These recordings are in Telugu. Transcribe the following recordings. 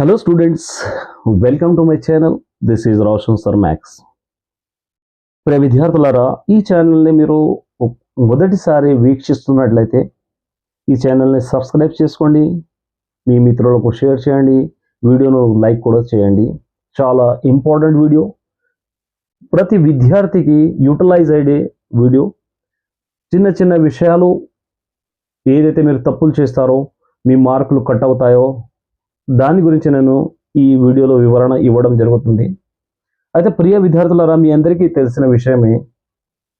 Hello students welcome to my channel this is Roshan sir maths ప్రియ విద్యార్థులారా ఈ ఛానల్ని మీరు మొదటిసారి వీక్షిస్తున్నట్లయితే ఈ ఛానల్ని సబ్స్క్రైబ్ చేసుకోండి. మీ మిత్రులకు షేర్ చేయండి. వీడియోను లైక్ కూడా చేయండి. చాలా ఇంపార్టెంట్ వీడియో ప్రతి విద్యార్థికి యూటిలైజ్ అయ్యే వీడియో చిన్న చిన్న విషయాలు ఏదైతే మీరు తప్పులు చేస్తారో మీ మార్కులు కట్ అవుతాయో దాని గురించి నేను ఈ వీడియోలో వివరణ ఇవ్వడం జరుగుతుంది. అయితే ప్రియ విద్యార్థులారా మీ అందరికీ తెలిసిన విషయమే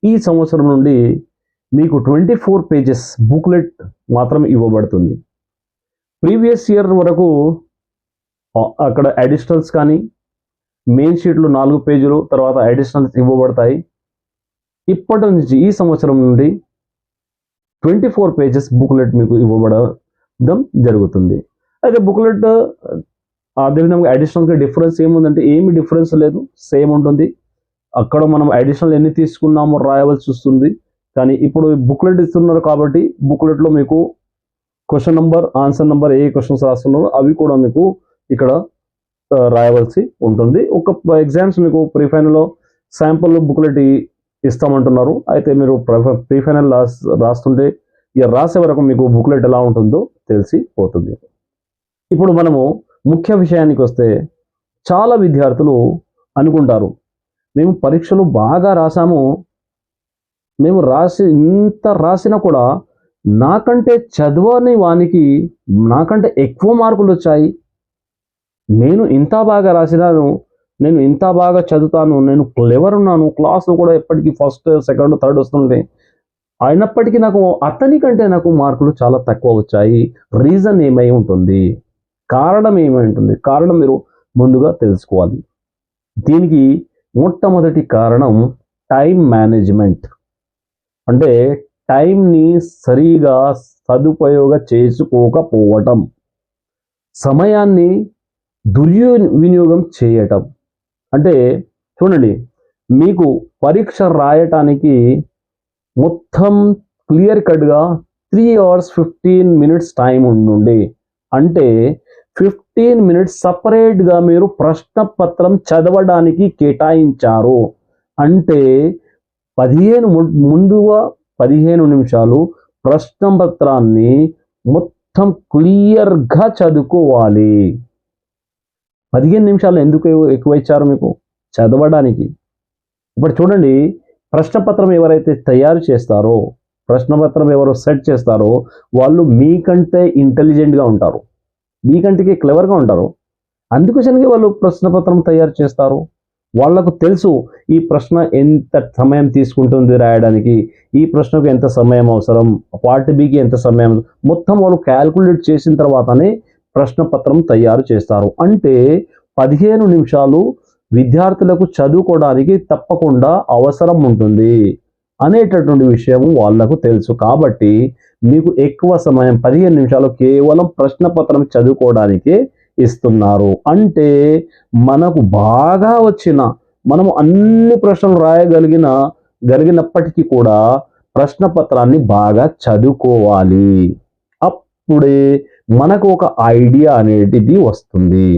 ఈ సంవత్సరం నుండి మీకు ట్వంటీ ఫోర్ పేజెస్ బుక్లెట్ మాత్రం ఇవ్వబడుతుంది. ప్రీవియస్ ఇయర్ వరకు అక్కడ అడిషనల్స్ కానీ మెయిన్ షీట్లు నాలుగు పేజీలు తర్వాత అడిషనల్స్ ఇవ్వబడతాయి. ఇప్పటి నుంచి ఈ సంవత్సరం నుండి ట్వంటీ ఫోర్ పేజెస్ బుక్లెట్ మీకు ఇవ్వబడడం జరుగుతుంది. అయితే బుక్లెట్ అదేవిధంగా అడిషనల్గా డిఫరెన్స్ ఏముందంటే ఏమి డిఫరెన్స్ లేదు. సేమ్ ఉంటుంది. అక్కడ మనం అడిషనల్ ఎన్ని తీసుకున్నామో రాయవలసి వస్తుంది. కానీ ఇప్పుడు బుక్లెట్ ఇస్తున్నారు కాబట్టి బుక్లెట్లో మీకు క్వశ్చన్ నెంబర్ ఆన్సర్ నెంబర్ ఏ క్వశ్చన్స్ రాస్తున్నారో అవి కూడా మీకు ఇక్కడ రాయవలసి ఉంటుంది. ఒక ఎగ్జామ్స్ మీకు ప్రీఫైనల్లో శాంపుల్ బుక్లెట్ ఇస్తామంటున్నారు. అయితే మీరు ప్రీ ఫైనల్ రాస్ రాస్తుంటే ఇక రాసే వరకు మీకు బుక్లెట్ ఎలా ఉంటుందో తెలిసిపోతుంది ఇప్పుడు మనము ముఖ్య విషయానికి వస్తే చాలా విద్యార్థులు అనుకుంటారు మేము పరీక్షలు బాగా రాసాము మేము రాసి ఇంత రాసినా కూడా నాకంటే చదవని వానికి నాకంటే ఎక్కువ మార్కులు వచ్చాయి. నేను ఇంత బాగా రాసినాను నేను ఇంత బాగా చదువుతాను నేను క్లెవర్ ఉన్నాను క్లాస్లో కూడా ఎప్పటికీ ఫస్ట్ సెకండ్ థర్డ్ వస్తుంది అయినప్పటికీ నాకు అతని కంటే నాకు మార్కులు చాలా తక్కువ వచ్చాయి. రీజన్ ఏమై ఉంటుంది? కారణం ఏమంటుంది కారణం మీరు ముందుగా తెలుసుకోవాలి. దీనికి మొట్టమొదటి కారణం టైం మేనేజ్మెంట్. అంటే టైంని సరిగా సదుపయోగ చేసుకోకపోవటం. సమయాన్ని దుర్యో వినియోగం చేయటం. అంటే చూడండి మీకు పరీక్ష రాయటానికి మొత్తం క్లియర్ కట్గా three hours fifteen minutes time ఉండుండి. అంటే ఫిఫ్టీన్ మినిట్స్ సపరేట్గా మీరు ప్రశ్న పత్రం చదవడానికి కేటాయించారు. అంటే పదిహేను ము- ముందుగా పదిహేను నిమిషాలు ప్రశ్న పత్రాన్ని మొత్తం క్లియర్గా చదువుకోవాలి. పదిహేను నిమిషాలు ఎందుకు ఎక్కువ ఇచ్చారు మీకు? చదవడానికి. ఇప్పుడు చూడండి ప్రశ్నపత్రం ఎవరైతే తయారు చేస్తారో ప్రశ్నపత్రం ఎవరు సెట్ చేస్తారో వాళ్ళు మీకంటే ఇంటెలిజెంట్గా ఉంటారు. మీకంటే క్లెవర్గా ఉంటారు. అందుకోసమే వాళ్ళు ప్రశ్న పత్రం తయారు చేస్తారు. వాళ్ళకు తెలుసు ఈ ప్రశ్న ఎంత సమయం తీసుకుంటుంది రాయడానికి ఈ ప్రశ్నకు ఎంత సమయం అవసరం పార్ట్ బికి ఎంత సమయం మొత్తం వాళ్ళు క్యాల్కులేట్ చేసిన తర్వాతనే ప్రశ్న పత్రం తయారు చేస్తారు. అంటే పదిహేను నిమిషాలు విద్యార్థులకు చదువుకోవడానికి తప్పకుండా అవసరం ఉంటుంది. అనేటటువంటి విషయం వాళ్ళకు తెలుసు. కాబట్టి మీకు ఎక్కువ సమయం పదిహేను నిమిషాలు కేవలం ప్రశ్నపత్రం చదువుకోవడానికే ఇస్తున్నారు. అంటే మనకు బాగా వచ్చిన మనం అన్ని ప్రశ్నలు రాయగలిగిన గలిగినప్పటికీ కూడా ప్రశ్నపత్రాన్ని బాగా చదువుకోవాలి. అప్పుడే మనకు ఒక ఐడియా అనేటిది వస్తుంది.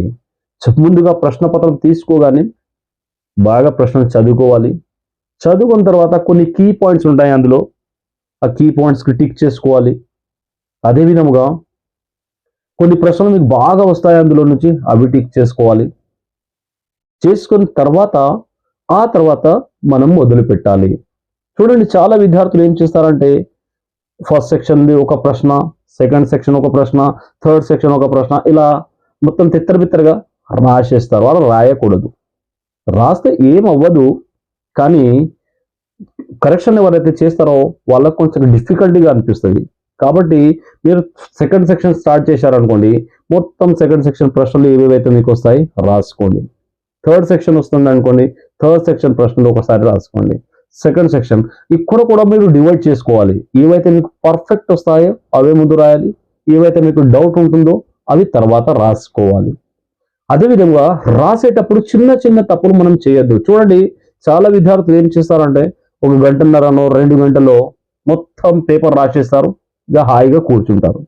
ముందుగా ముందుగా ప్రశ్నపత్రం తీసుకోగానే బాగా ప్రశ్నలు చదువుకోవాలి. చదువుకున్న తర్వాత కొన్ని కీ పాయింట్స్ ఉంటాయి అందులో. ఆ కీ పాయింట్స్కి టిక్ చేసుకోవాలి. అదే విధముగా కొన్ని ప్రశ్నలు మీకు బాగా వస్తాయి అందులో నుంచి అవి టిక్ చేసుకోవాలి. చేసుకున్న తర్వాత ఆ తర్వాత మనం మొదలు పెట్టాలి. చూడండి చాలా విద్యార్థులు ఏం చేస్తారంటే ఫస్ట్ సెక్షన్ది ఒక ప్రశ్న సెకండ్ సెక్షన్ ఒక ప్రశ్న థర్డ్ సెక్షన్ ఒక ప్రశ్న ఇలా మొత్తం తిత్తరబిత్తరగా రాసేస్తారు. వాళ్ళు రాయకూడదు. రాస్తే ఏం అవ్వదు కానీ కరెక్షన్ ఎవరైతే చేస్తారో వాళ్ళకు కొంచెం డిఫికల్టీగా అనిపిస్తుంది. కాబట్టి మీరు సెకండ్ సెక్షన్ స్టార్ట్ చేశారనుకోండి మొత్తం సెకండ్ సెక్షన్ ప్రశ్నలు ఏవేవైతే మీకు వస్తాయి రాసుకోండి. థర్డ్ సెక్షన్ వస్తుంది అనుకోండి థర్డ్ సెక్షన్ ప్రశ్నలు ఒకసారి రాసుకోండి. సెకండ్ సెక్షన్ ఇక్కడ కూడా మీరు డివైడ్ చేసుకోవాలి. ఏవైతే మీకు పర్ఫెక్ట్ వస్తాయో అవే ముందు రాయాలి. ఏవైతే మీకు డౌట్ ఉంటుందో అవి తర్వాత రాసుకోవాలి. అదేవిధంగా రాసేటప్పుడు చిన్న చిన్న తప్పులు మనం చేయొద్దు. చూడండి చాలా విద్యార్థులు ఏం చేస్తారంటే ఒక గంటన్నరనో రెండు గంటలో మొత్తం పేపర్ రాసేస్తారు ఇక హాయిగా కూర్చుంటారు.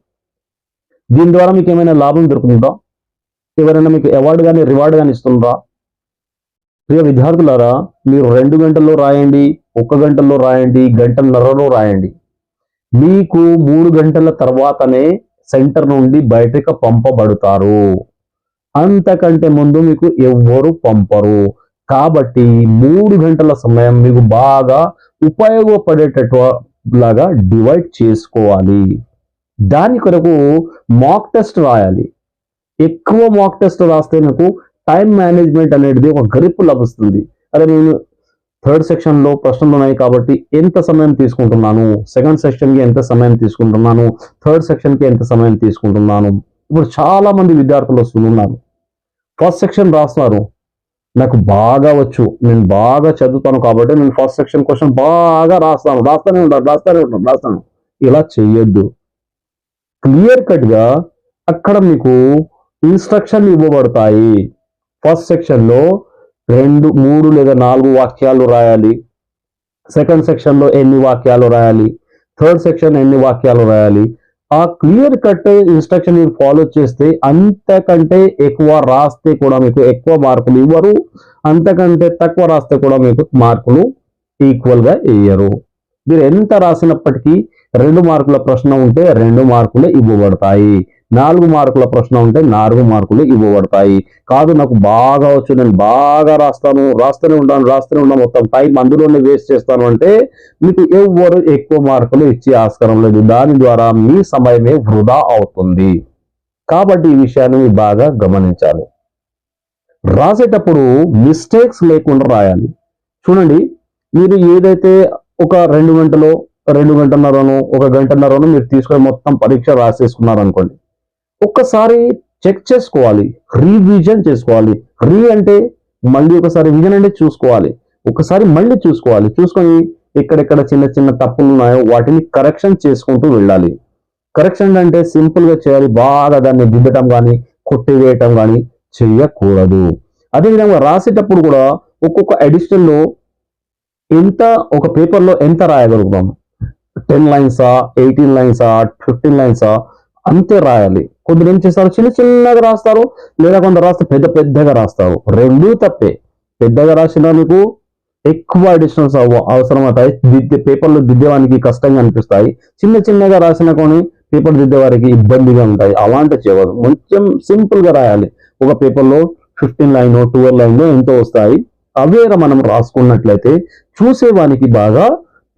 దీని ద్వారా మీకు ఏమైనా లాభం దొరుకుతుందా? ఎవరైనా మీకు అవార్డు కానీ రివార్డు కానీ ఇస్తుందా ప్రియ విద్యార్థులారా మీరు రెండు గంటల్లో రాయండి ఒక్క గంటల్లో రాయండి గంటన్నరలో రాయండి. మీకు మూడు గంటల తర్వాతనే సెంటర్ నుండి బయటకు పంపబడతారు. అంతకంటే ముందు మీకు ఎవ్వరు పంపరు. కాబట్టి మూడు గంటల సమయం మీకు బాగా ఉపయోగపడేటట్టు లాగా డివైడ్ చేసుకోవాలి. దాని కొరకు మాక్ టెస్ట్ రాయాలి. ఎక్కువ మాక్ టెస్ట్ రాస్తే నాకు టైం మేనేజ్మెంట్ అనేది ఒక గ్రిప్ లభిస్తుంది. అదే నేను థర్డ్ సెక్షన్లో ప్రశ్నలు ఉన్నాయి కాబట్టి ఎంత సమయం తీసుకుంటున్నాను? సెకండ్ సెక్షన్కి ఎంత సమయం తీసుకుంటున్నాను? థర్డ్ సెక్షన్కి ఎంత సమయం తీసుకుంటున్నాను? ఇప్పుడు చాలా మంది విద్యార్థులు వస్తున్నారు. ఫస్ట్ సెక్షన్ రాస్తున్నారు. నాకు బాగా వచ్చు. నేను బాగా చదువుతాను కాబట్టి నేను ఫస్ట్ సెక్షన్ క్వశ్చన్ బాగా రాస్తాను. రాస్తానే ఉంటాను రాస్తానే ఉంటాను రాస్తాను. ఇలా చేయొద్దు క్లియర్ కట్గా అక్కడ మీకు ఇన్స్ట్రక్షన్ ఇవ్వబడతాయి. ఫస్ట్ సెక్షన్లో రెండు మూడు లేదా నాలుగు వాక్యాలు రాయాలి. సెకండ్ సెక్షన్లో ఎన్ని వాక్యాలు రాయాలి? థర్డ్ సెక్షన్ ఎన్ని వాక్యాలు రాయాలి? ఆ క్లియర్ కట్ ఇన్స్ట్రక్షన్ మీరు ఫాలో చేస్తే అంతకంటే ఎక్కువ రాస్తే కూడా మీకు ఎక్కువ మార్కులు ఇవ్వరు. అంతకంటే తక్కువ రాస్తే కూడా మీకు మార్కులు ఈక్వల్గా ఇయ్యరు. మీరు ఎంత రాసినప్పటికీ రెండు మార్కుల ప్రశ్న ఉంటే రెండు మార్కులు ఇవ్వబడతాయి. నాలుగు మార్కుల ప్రశ్న ఉంటే నాలుగు మార్కులు ఇవ్వబడతాయి. కాదు నాకు బాగా వచ్చు నేను బాగా రాస్తాను రాస్తూనే ఉంటాను రాస్తూనే ఉంటాను మొత్తం టైం అందులోనే వేస్ట్ చేస్తాను అంటే మీకు ఎవ్వరు ఎక్కువ మార్కులు ఇచ్చే ఆస్కారం లేదు. దాని ద్వారా మీ సమయమే వృధా అవుతుంది. కాబట్టి ఈ విషయాన్ని మీరు బాగా గమనించాలి. రాసేటప్పుడు మిస్టేక్స్ లేకుండా రాయాలి. చూడండి మీరు ఏదైతే ఒక రెండు గంటలో రెండు గంటన్నరను ఒక గంటన్నరను మీరు తీసుకొని మొత్తం పరీక్ష రాసేసుకున్నారు అనుకోండి ఒక్కసారి చెక్ చేసుకోవాలి. రీవిజన్ చేసుకోవాలి. రీ అంటే మళ్ళీ ఒకసారి విజన్ అంటే చూసుకోవాలి. ఒకసారి మళ్ళీ చూసుకోవాలి. చూసుకొని ఎక్కడెక్కడ చిన్న చిన్న తప్పులు ఉన్నాయో వాటిని కరెక్షన్ చేసుకుంటూ వెళ్ళాలి. కరెక్షన్ అంటే సింపుల్గా చేయాలి. బాగా దాన్ని దిద్దటం కానీ కొట్టివేయటం కానీ చేయకూడదు. అదేవిధంగా రాసేటప్పుడు కూడా ఒక్కొక్క ఎడిషన్లో ఎంత ఒక పేపర్లో ఎంత రాయగలుగుతాం? టెన్ లైన్సా ఎయిటీన్ లైన్సా ఫిఫ్టీన్ లైన్సా అంతే రాయాలి. కొందరు ఏం చేస్తారు? చిన్న చిన్నగా రాస్తారు. లేదా కొందరు రాస్తే పెద్ద పెద్దగా రాస్తారు. రెండూ తప్పే. పెద్దగా రాసినా నీకు ఎక్కువ అడిషనల్స్ అవసరం అవుతాయి దిద్దే పేపర్లు దిద్దేవానికి కష్టంగా అనిపిస్తాయి. చిన్న చిన్నగా రాసిన కొని పేపర్ దిద్దే వారికి ఇబ్బందిగా ఉంటాయి. అలాంటి చేయవద్దు. కొంచెం సింపుల్గా రాయాలి. ఒక పేపర్లో ఫిఫ్టీన్ లైన్ ట్వెల్వ్ లైన్ ఎంతో వస్తాయి. అవే మనం రాసుకున్నట్లయితే చూసేవానికి బాగా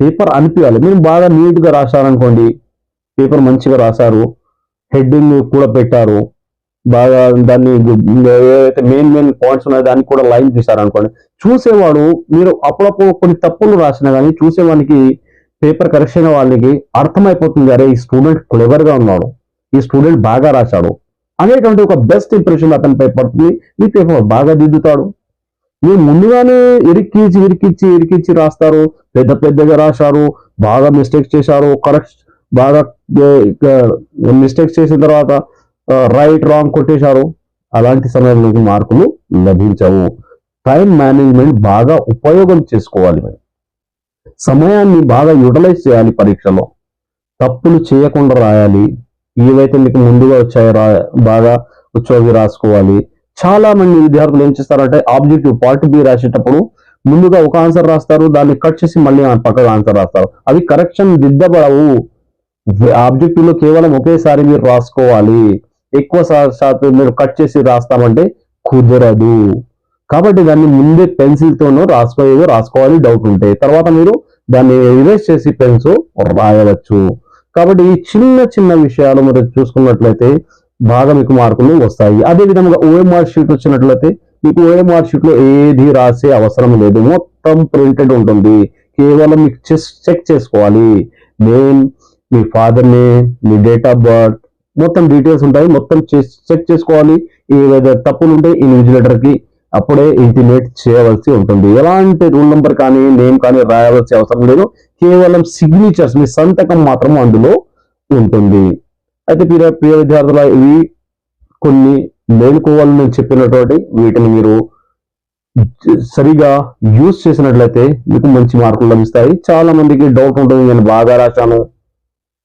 పేపర్ అనిపించాలి మేము బాగా నీట్గా రాశారనుకోండి పేపర్ మంచిగా రాశారు హెడ్డింగ్ కూడా పెట్టారు. బాగా దాన్ని ఏవైతే మెయిన్ మెయిన్ పాయింట్స్ ఉన్నాయో దానికి కూడా లైన్ తీశారు అనుకోండి. చూసేవాడు మీరు అప్పుడప్పుడు కొన్ని తప్పులు రాసినా కానీ చూసేవానికి పేపర్ కరెక్షన్ వాళ్ళకి అర్థమైపోతుంది. అరే ఈ స్టూడెంట్ క్లెవర్గా ఉన్నాడు. ఈ స్టూడెంట్ బాగా రాశాడు. అనేటువంటి ఒక బెస్ట్ ఇంప్రెషన్ అతనిపై పడుతుంది. మీ పేపర్ బాగా దిద్దుతాడు. మీరు ముందుగానే ఇరికిచ్చి ఇరికిచ్చి ఇరికిచ్చి రాస్తారు. పెద్ద పెద్దగా రాశారు. బాగా మిస్టేక్స్ చేశారు. కరెక్ట్ బాగా మిస్టేక్స్ చేసిన తర్వాత రైట్ రాంగ్ కొట్టేశారు. అలాంటి సమయంలో మార్కులు లభించవు. టైం మేనేజ్మెంట్ బాగా ఉపయోగం చేసుకోవాలి మరి. సమయాన్ని బాగా యూటిలైజ్ చేయాలి పరీక్షలో. తప్పులు చేయకుండా రాయాలి. ఏవైతే మీకు ముందుగా వచ్చాయో రా బాగా వచ్చేవి రాసుకోవాలి. చాలా మంది విద్యార్థులు ఏం చేస్తారంటే ఆబ్జెక్టివ్ పార్ట్ బి రాసేటప్పుడు ముందుగా ఒక ఆన్సర్ రాస్తారు. దాన్ని కట్ చేసి మళ్ళీ ఆ పక్కన ఆన్సర్ రాస్తారు. అవి కరెక్షన్ దిద్దబడవు. ఆబ్జెక్టివ్లో కేవలం ఒకేసారి మీరు రాసుకోవాలి. ఎక్కువ శాతం మీరు కట్ చేసి రాస్తామంటే కుదరదు. కాబట్టి దాన్ని ముందే పెన్సిల్తోనో రాసుకోలేదో రాసుకోవాలి డౌట్ ఉంటే తర్వాత మీరు దాన్ని ఇరేజ్ చేసి పెన్స్ రాయవచ్చు. కాబట్టి ఈ చిన్న చిన్న విషయాలు మీరు చూసుకున్నట్లయితే బాగా మీకు మార్కులు వస్తాయి. అదే విధంగా ఓఎంఆర్ షీట్ వచ్చినట్లయితే మీకు ఓఎంఆర్ షీట్లో ఏది రాసే అవసరం లేదు. మొత్తం ప్రింటెడ్ ఉంటుంది. కేవలం మీకు చెక్ చేసుకోవాలి. నేమ్ మీ ఫాదర్ నేమ్ మీ డేట్ ఆఫ్ బర్త్ మొత్తం డీటెయిల్స్ ఉంటాయి. మొత్తం చెక్ చేసుకోవాలి. ఏదైతే తప్పులు ఉంటే ఇన్విజిలేటర్కి అప్పుడే ఇంటిమేట్ చేయవలసి ఉంటుంది. ఎలాంటి రూల్ నెంబర్ కానీ నేమ్ కానీ రాయవలసి అవసరం లేదు. కేవలం సిగ్నేచర్స్ మీ సంతకం మాత్రం అందులో ఉంటుంది. అయితే ప్రియ ప్రియ విద్యార్థుల ఇవి కొన్ని మేలుకోవాలని నేను చెప్పినటువంటి వీటిని మీరు సరిగా యూజ్ చేసినట్లయితే మీకు మంచి మార్కులు లభిస్తాయి. చాలా మందికి డౌట్ ఉంటుంది. నేను బాగా రాశాను.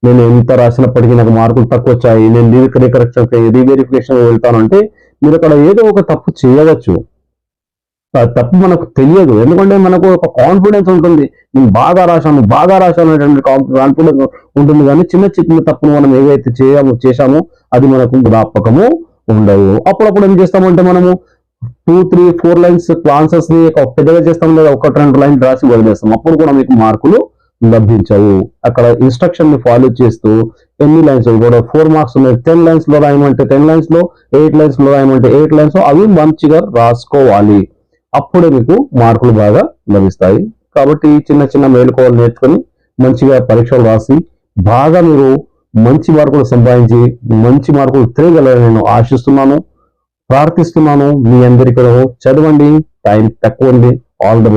నేను ఎంత రాసినప్పటికీ నాకు మార్కులు తక్కువ వచ్చాయి నేను రీకరెక్షన్ రీవెరిఫికేషన్ వెళ్తాను అంటే మీరు అక్కడ ఏదో ఒక తప్పు చేయవచ్చు. ఆ తప్పు మనకు తెలియదు. ఎందుకంటే మనకు ఒక కాన్ఫిడెన్స్ ఉంటుంది. నేను బాగా రాశాను బాగా రాశాను అనేటువంటి కాన్ఫిడెన్స్ ఉంటుంది కానీ చిన్న చిన్న తప్పును మనం ఏవైతే చేయము చేశామో అది మనకు జ్ఞాపకము ఉండదు. అప్పుడప్పుడు ఏం చేస్తామంటే మనము టూ త్రీ ఫోర్ లైన్స్ ఆన్సర్స్ని ఒక పెద్దగా చేస్తాం లేదా ఒక రెండు లైన్ రాసి వదిలేస్తాం. అప్పుడు కూడా మీకు మార్కులు లభించవు. అక్కడ ఇన్స్ట్రక్షన్ని ఫాలో చేస్తూ ఎన్ని లైన్స్ కూడా ఫోర్ మార్క్స్ ఉన్నాయి. టెన్ లైన్స్లో రాయమంటే టెన్ లైన్స్లో ఎయిట్ లైన్స్లో రాయమంటే ఎయిట్ లైన్స్ అవి మంచిగా రాసుకోవాలి. అప్పుడే మీకు మార్కులు బాగా లభిస్తాయి. కాబట్టి చిన్న చిన్న మేలుకోవాలి నేర్చుకొని మంచిగా పరీక్షలు రాసి బాగా మీరు మంచి మార్కులు సంపాదించి మంచి మార్కులు తిరగలని నేను ఆశిస్తున్నాను. ప్రార్థిస్తున్నాను మీ అందరికీ చదవండి టైం తక్కువ ఉంది. All the